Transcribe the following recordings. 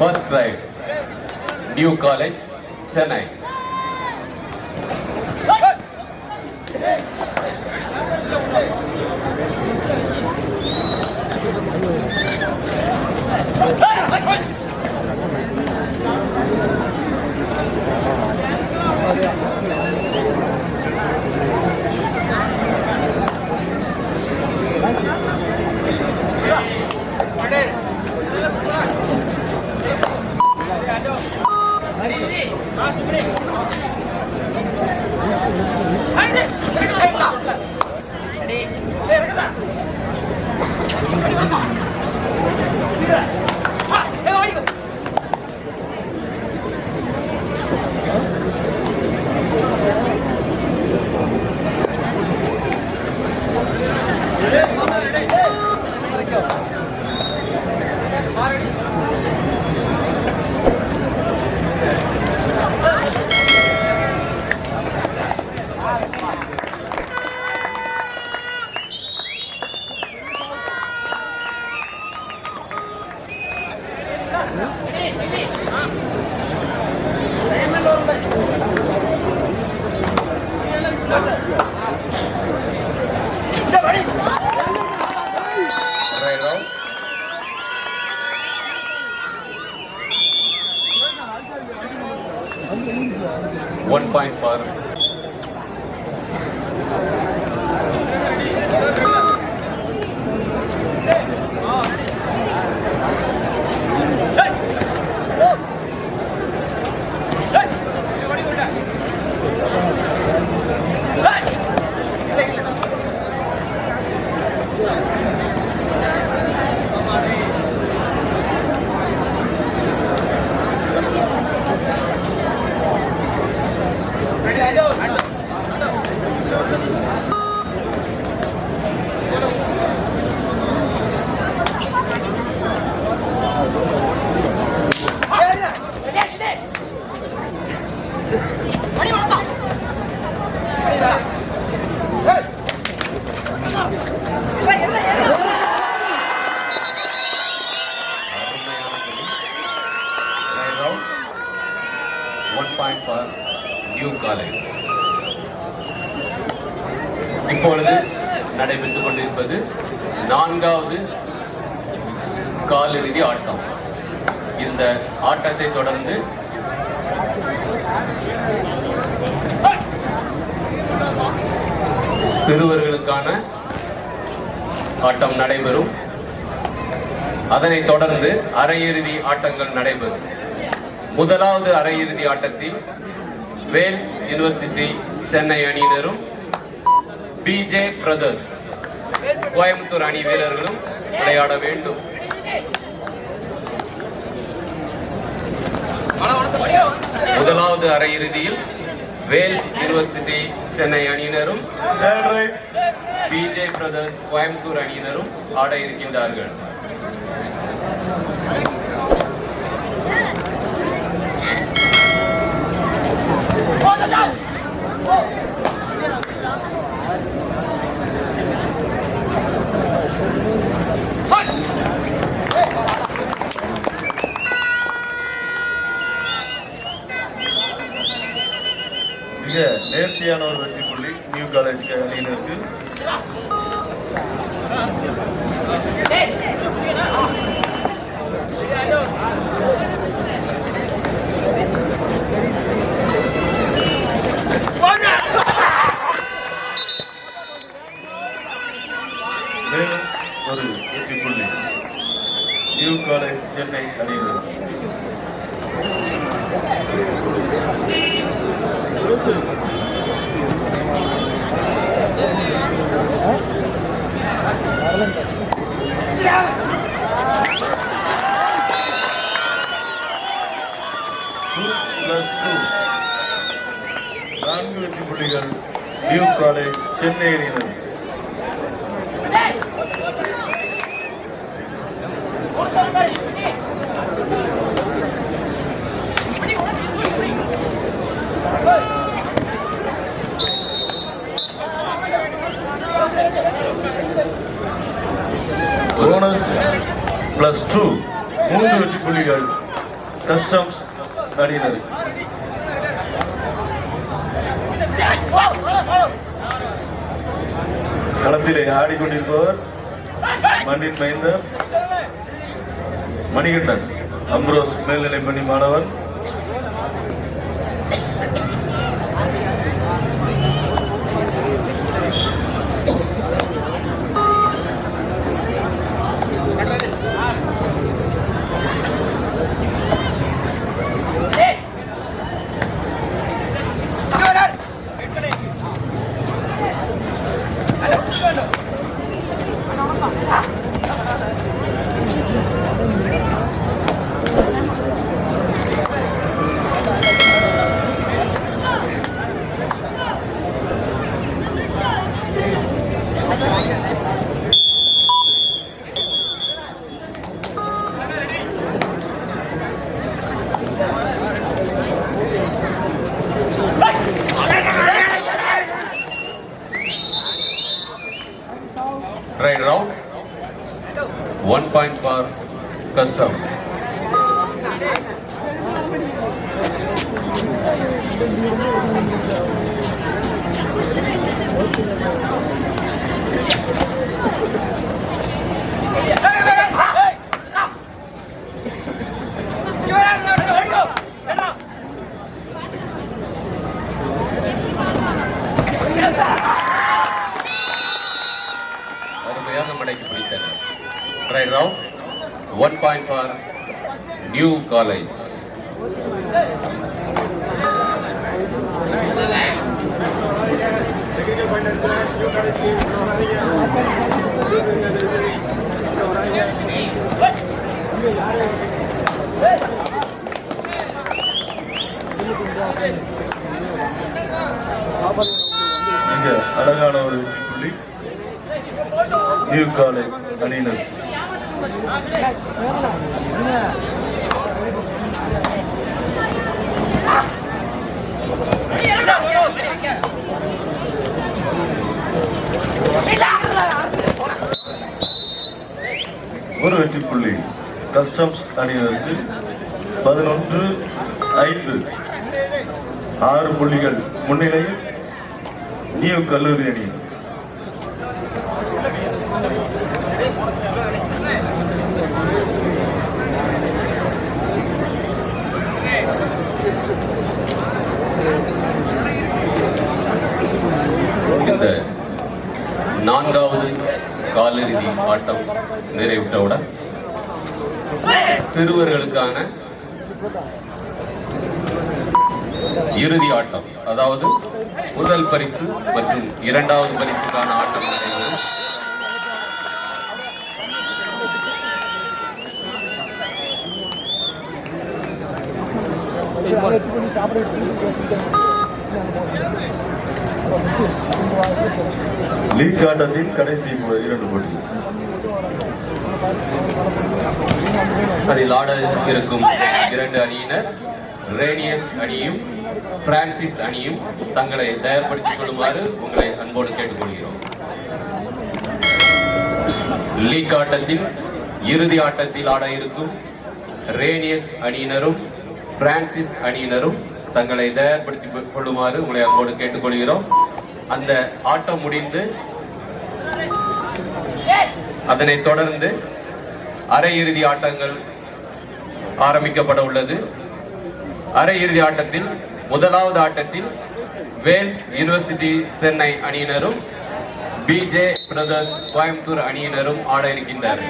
First right New College Chennai right காலிறுதி ஆட்டம். இந்த ஆட்டத்தை தொடர்ந்து சிறுவர்களுக்கான ஆட்டம் நடைபெறும். அதனைத் தொடர்ந்து அரையிறுதி ஆட்டங்கள் நடைபெறும். முதலாவது அரையிறுதி ஆட்டத்தில் வேல்ஸ் யுனிவர்சிட்டி சென்னை அணியினரும் பிஜே பிரதர்ஸ் கோயம்புத்தூர் அணி வீரர்களும் விளையாட வேண்டும். முதலாவது அரையிறுதியில் வேல்ஸ் யூனிவர்சிட்டி சென்னை அணியினரும் பிஜே பிரதர்ஸ் கோயம்புத்தூர் அணியினரும் ஆட இருக்கின்றார்கள். மிக நியூ காலேஜ் அணியினருக்கு மேலும் ஒரு வெற்றி புள்ளி நியூ காலேஜ் சென்னை அணியினர் பிளஸ் டூ நான்கு வெற்றி புள்ளிகள் நியூ காலேஜ் சென்னை அணியினர் போனஸ் பிளஸ் டூ மூன்று வெற்றி புள்ளிகள் கஸ்டம்ஸ் அணியினர் களத்திலே ஆடிக்கொண்டிருப்பவர் மண்ணின் மைந்தர் மணிகண்டன் அம்ரோஸ் மேல்நிலை பள்ளி மாணவன் Right round. One point for customs. அருமையாக மடக்கி பிடித்தனர் right round one point for New College மிக அழகான ஒரு வெற்றி புள்ளி நியூ காலேஜ் அணியினர் ஒரு வெற்றி புள்ளி கஸ்டம்ஸ் அணியினருக்கு பதினொன்று ஐந்து ஆறு புள்ளிகள் முன்னிலையில் நியூ கல்லூரி அணி. இந்த நான்காவது காலிறுதி ஆட்டம் நிறைவுற்றவுடன் சிறுவர்களுக்கான இறுதி ஆட்டம். அதாவது முதல் பரிசு மற்றும் இரண்டாவது பரிசுக்கான ஆட்டம் நடைபெறும். லீக் ஆட்டத்தின் கடைசி இரண்டு போட்டிகள் அதில் ஆட இருக்கும் இரண்டு அணியினர் ரேடியஸ் அணியும் பிரான்சிஸ் அணியும் தங்களை தயார்படுத்திக் கொள்ளுமாறு உங்களை அன்போடு கேட்டுக்கொள்கிறோம். லீக் ஆட்டத்தில் இறுதி ஆட்டத்தில் ஆட இருக்கும் ரேடியஸ் அணியினரும் பிரான்சிஸ் அணியினரும் தங்களை தயார்படுத்திக் கொள்ளுமாறு உங்களை அன்போடு கேட்டுக்கொள்கிறோம். அந்த ஆட்டம் முடிந்து அதனைத் தொடர்ந்து அரையிறுதி ஆட்டங்கள் ஆரம்பிக்கப்பட உள்ளது. அரையிறுதி ஆட்டத்தில் முதலாவது ஆட்டத்தில் வேல்ஸ் யூனிவர்சிட்டி சென்னை அணியினரும் பிஜே பிரதர்ஸ் கோயம்புத்தூர் அணியினரும் ஆட இருக்கின்றனர்.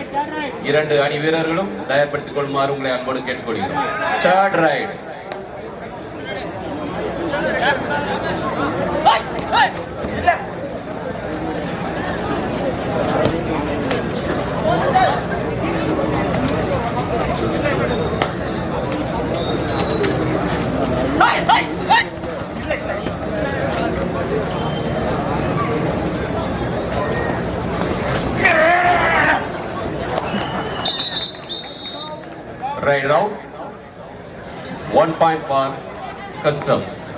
இரண்டு அணி வீரர்களும் தயார்படுத்திக் கொள்ளுமாறு உங்களை அன்போடு கேட்டுக்கொள்கிறோம். Third raid Right round. One point for customs.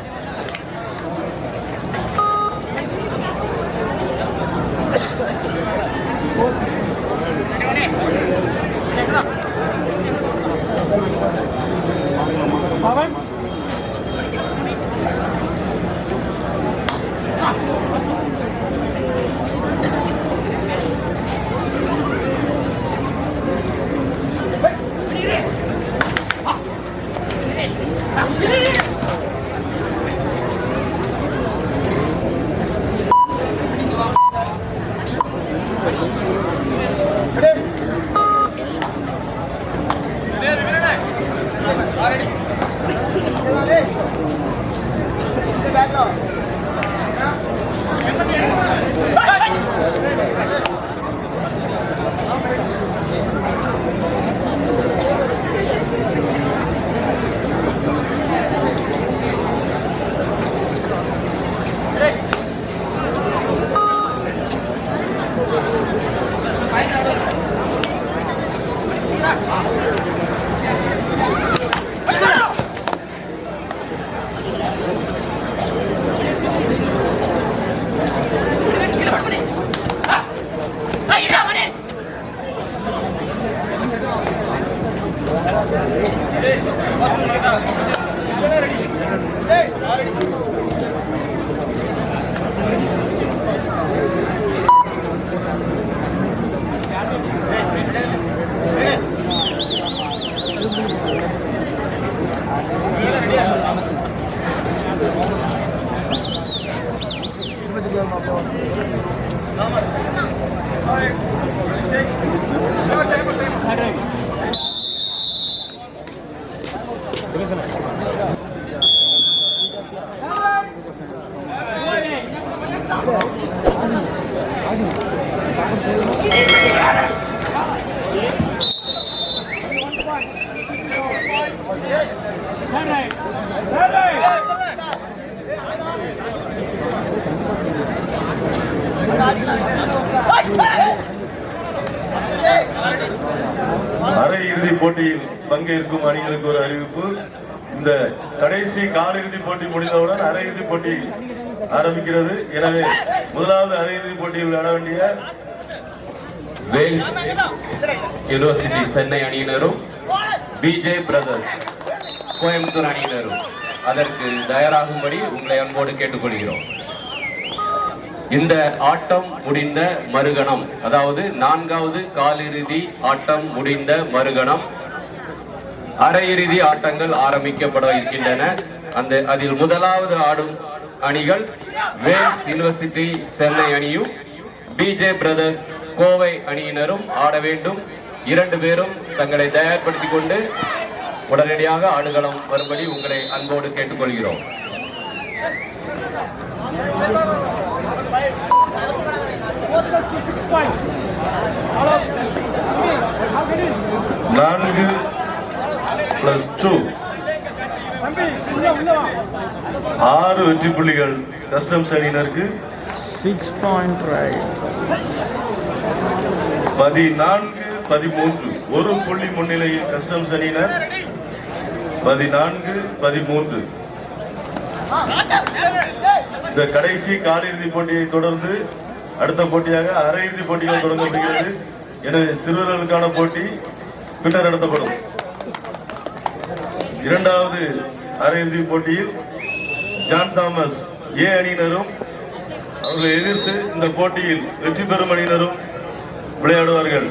Yeah. போட்டியில் பங்கேற்கும் அணிகளுக்கு ஒரு அறிவிப்பு. இந்த கடைசி காலிறுதி போட்டி முடிந்தவுடன் அரை போட்டி ஆரம்பிக்கிறது. எனவே முதலாவது அரையிறுதி போட்டியில் விளையாட வேண்டிய வேல்ஸ் யூனிவர்சிட்டி சென்னை அணியினரும் பிஜே பிரதர்ஸ் கோயம்புத்தூர் அணியினரும். அதற்கு தயாராகும்படி உங்களை அன்போடு கேட்டுக்கொள்கிறோம். இந்த ஆட்டம் முடிந்த மறுகணம் அதாவது நான்காவது காலிறுதி ஆட்டம் முடிந்த மறுகணம் அரையிறுதி ஆட்டங்கள் ஆரம்பிக்கப்பட இருக்கின்றன. அந்த அதில் முதலாவது ஆடும் அணிகள் வேல்ஸ் யூனிவர்சிட்டி சென்னை அணியும் பிஜே பிரதர்ஸ் கோவை அணியினரும் ஆட வேண்டும். இரண்டு பேரும் தங்களை தயார்படுத்திக் கொண்டு உடனடியாக ஆடுகளம் வரும்படி உங்களை அன்போடு கேட்டுக்கொள்கிறோம். நான்கு பிளஸ் டூ ஆறு வெற்றி புள்ளிகள் கஸ்டம்ஸ் அணியினருக்கு point right. பதினான்கு பதிமூன்று. ஒரு புள்ளி முன்னிலையில் கஸ்டம்ஸ் அணியினர் பதினான்கு பதிமூன்று. இந்த கடைசி காலிறுதி போட்டியை தொடர்ந்து அடுத்த போட்டியாக அரையிறுதி போட்டிகள் தொடங்கப்படுகிறது எனவே சிறுவர்களுக்கான போட்டி பின்னர் நடத்தப்படும். இரண்டாவது அரையிறுதி போட்டியில் ஜான் தாமஸ் ஏ அணியினரும் அவர்களை எதிர்த்து இந்த போட்டியில் வெற்றி பெறும் அணியினரும் விளையாடுவார்கள்.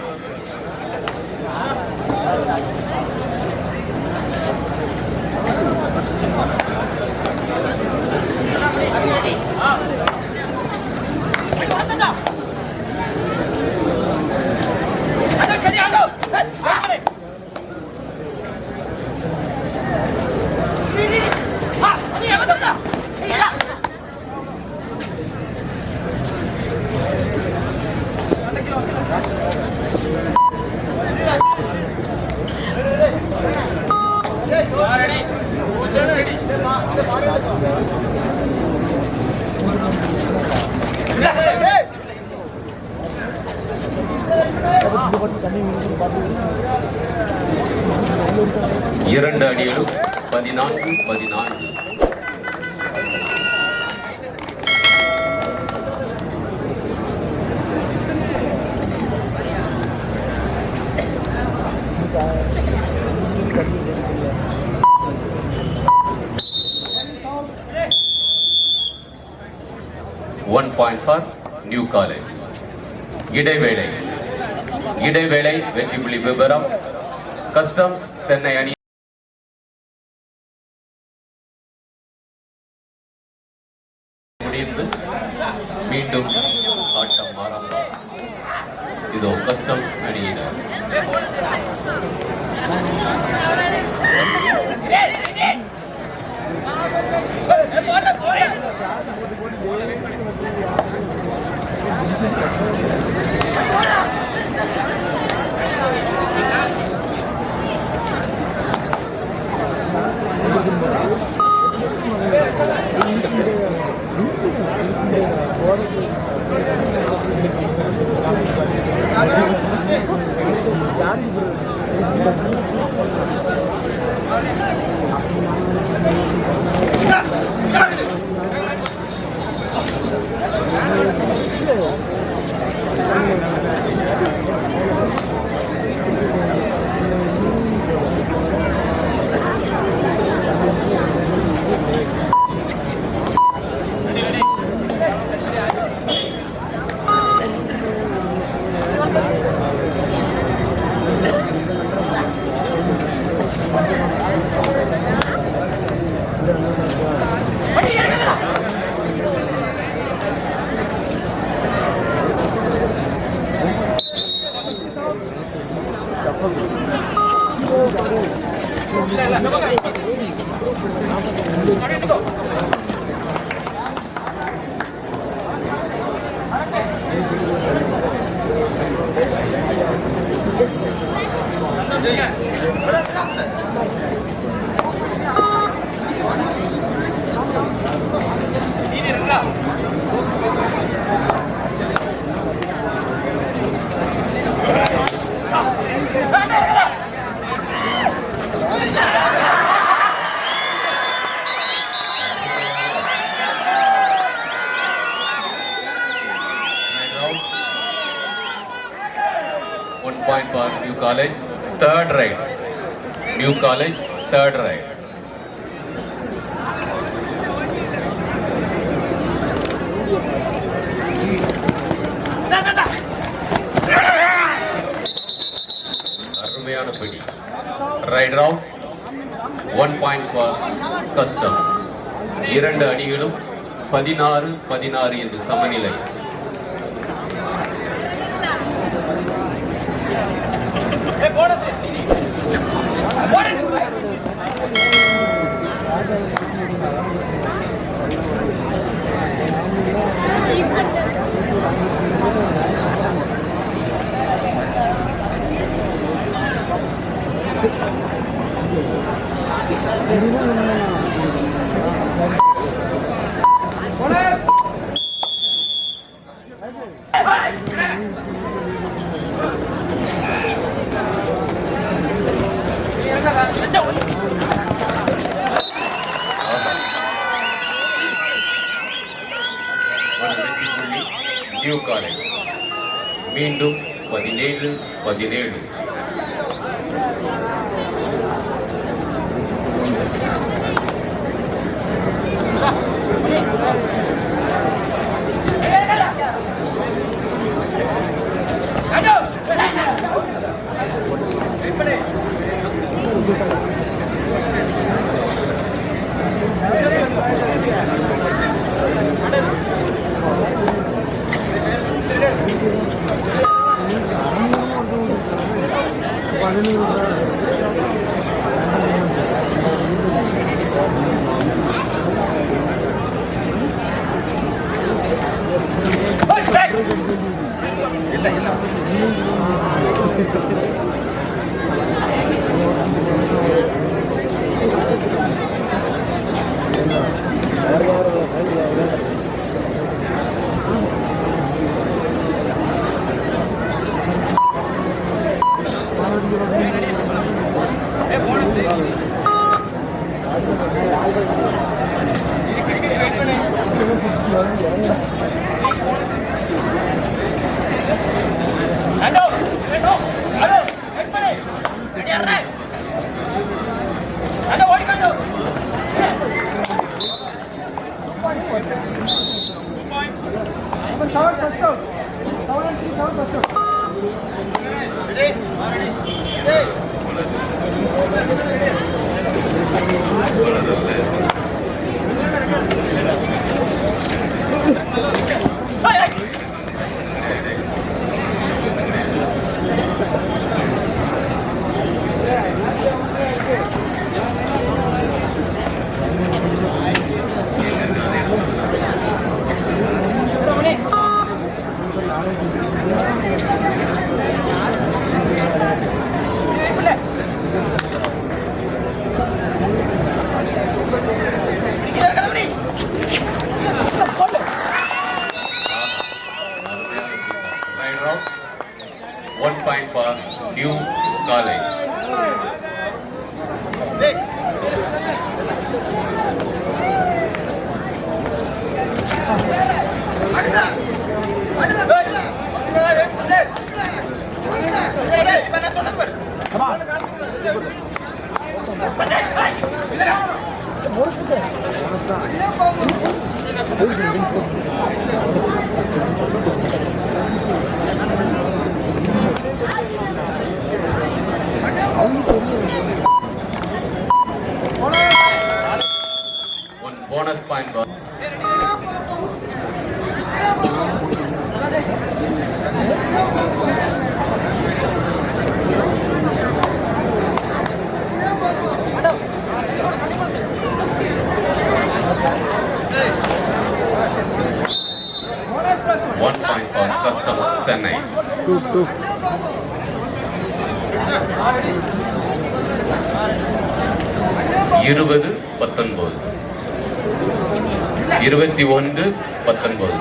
இரண்டு அணிகளும் பதினான்கு பதினான்கு. One point for New College இடைவேளை. இடைவேளை வெற்றி புள்ளி விவரம் கஸ்டம்ஸ் சென்னை அணி point point for New College. Third New New College, third அருமையான பிடி. Right round one point for customs இரண்டு அணிகளும் பதினாறு பதினாறு என்று சமநிலை. ஒரு 把这弄成 seven touch out seven and three seven touch out New College Come on. Bonus point for one point for Customs Chennai. Two, two. இருபது பத்தொன்பது இருபத்தி ஒன்று பத்தொன்பது.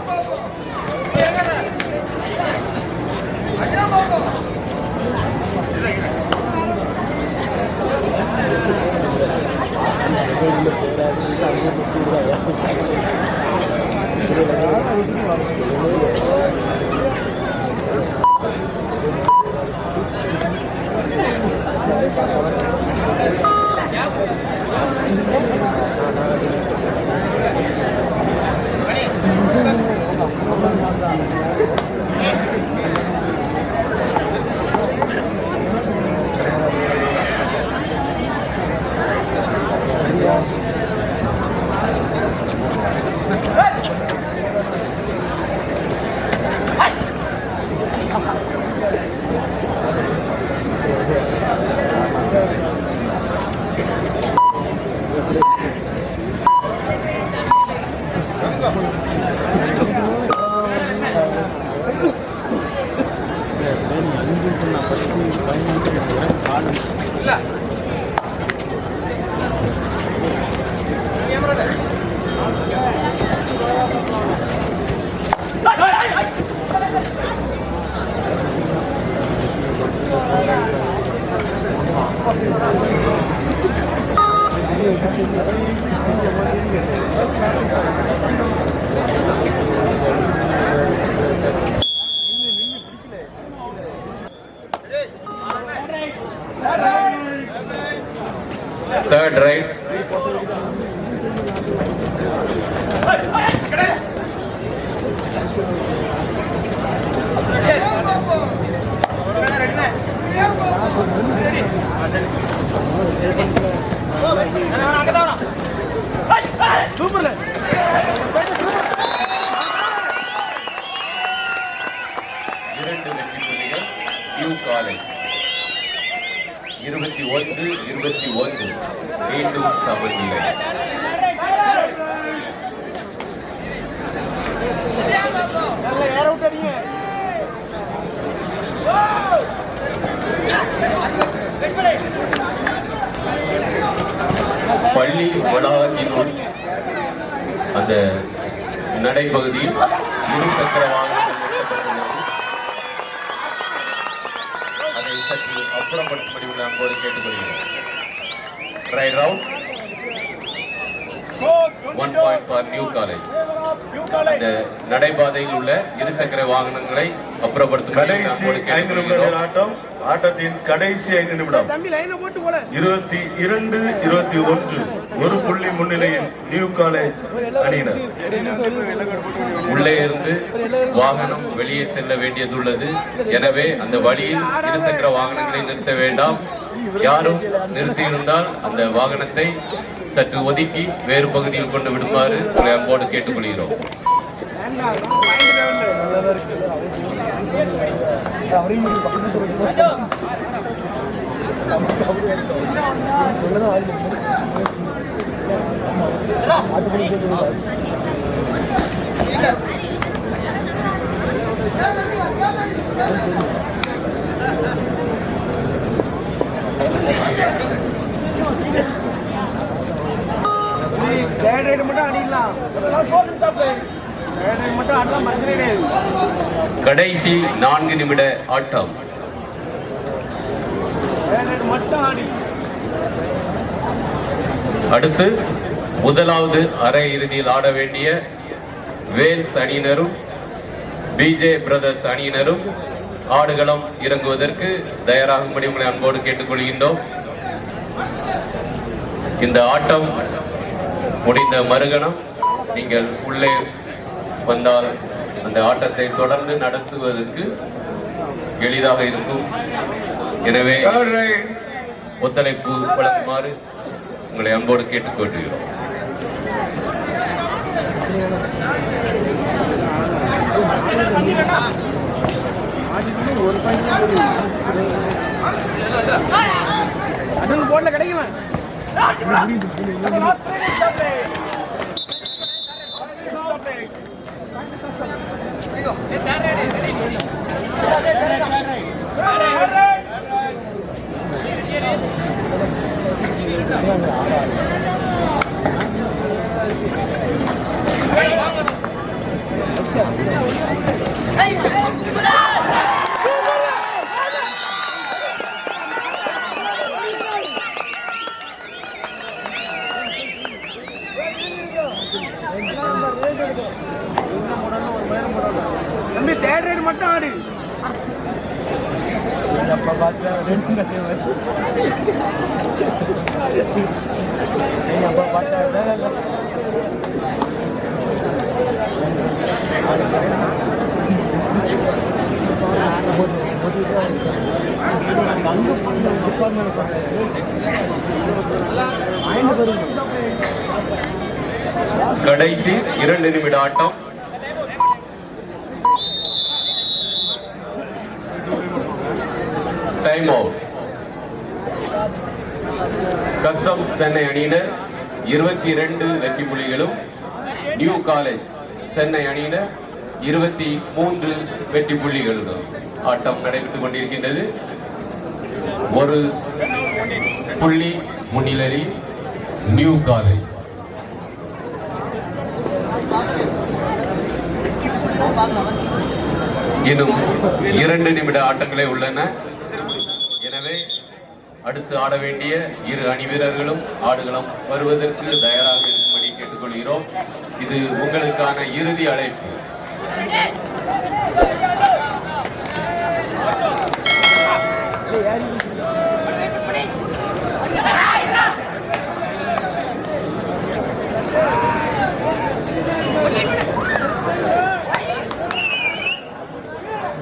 Third அப்புறப்படுத்தும்படி உள்ள அன்போடு கேட்டுக்கொள்கிறேன். Right round one point for New College அந்த நடைபாதையில் உள்ள இருசக்கர வாகனங்களை அப்புறப்படுத்தும்படி உள்ள கடைசி ஐந்து நிமிடங்கள் கேட்டுக்கொள்கிறோம். ஆட்டம் ஆட்டத்தின் கடைசி ஐந்து நிமிடம். இருபத்தி இரண்டு இருபத்தி ஒன்று. ஒரு புள்ளி முன்னிலையில் நியூ காலேஜ் அணியினர். உள்ளே இருந்து வாகனம் வெளியே செல்ல வேண்டியதுள்ளது. எனவே அந்த வழியில் இருசக்கர வாகனங்களை நிறுத்த வேண்டாம். யாரும் நிறுத்தியிருந்தால் அந்த வாகனத்தை சற்று ஒதுக்கி வேறு பகுதியில் கொண்டு விடுமாறு உங்களை அன்போடு கேட்டுக்கொள்கிறோம். தேர்ட் ரைடு கடைசி நான்கு நிமிட ஆட்டம். மட்டும் அடுத்து முதலாவது அரை இறுதியில் ஆட வேண்டிய வேல்ஸ் அணியினரும் பிஜே பிரதர்ஸ் அணியினரும் ஆடுகளம் இறங்குவதற்கு தயாராகும்படி உங்களை அன்போடு கேட்டுக்கொள்கின்றோம். இந்த ஆட்டம் முடிந்த மறுகணம் நீங்கள் உள்ளே வந்தால் அந்த ஆட்டத்தை தொடர்ந்து நடத்துவதற்கு எளிதாக இருக்கும். எனவே. ஒத்துழைப்பு வழங்குமாறு உங்களை அன்போடு கேட்டுக்கொள்கிறோம். அதுவும் போர்டில் கிடைக்குமா தம்பி தேர்ட் ரைடு மட்டும் ஆடு. கடைசி இரண்டு நிமிட ஆட்டம். டைம் அவுட் கஸ்டம்ஸ் சென்னை அணியினர் இருபத்தி ரெண்டு வெற்றி புள்ளிகளும் நியூ காலேஜ் சென்னை அணியினர் இருபத்தி மூன்று வெற்றி புள்ளிகளும் ஆட்டம் நடைபெற்றுக் கொண்டிருக்கின்றது. ஒரு புள்ளி முன்னிலறி நியூ காலேஜ் இன்னும் இரண்டு நிமிட ஆட்டங்களே உள்ளன. எனவே அடுத்து ஆட வேண்டிய இரு அணி வீரர்களும் ஆடுகளம் வருவதற்கு தயாராக கொள்கிறோம். இது உங்களுக்கான இறுதி அழைப்பு.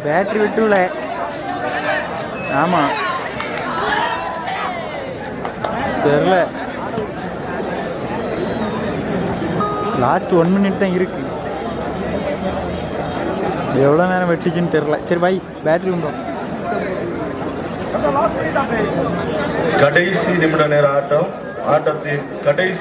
பேட்டரி விட்டுல. ஆமா. தெரியல. லாஸ்ட் ஒன் மினிட் தான் இருக்கு. எவ்வளோ நேரம் வெட்டுச்சுன்னு தெரில சரி பாய் பேட்டரி உண்டோ? கடைசி நிமிட நேர ஆட்டம். ஆட்டத்தின் கடைசி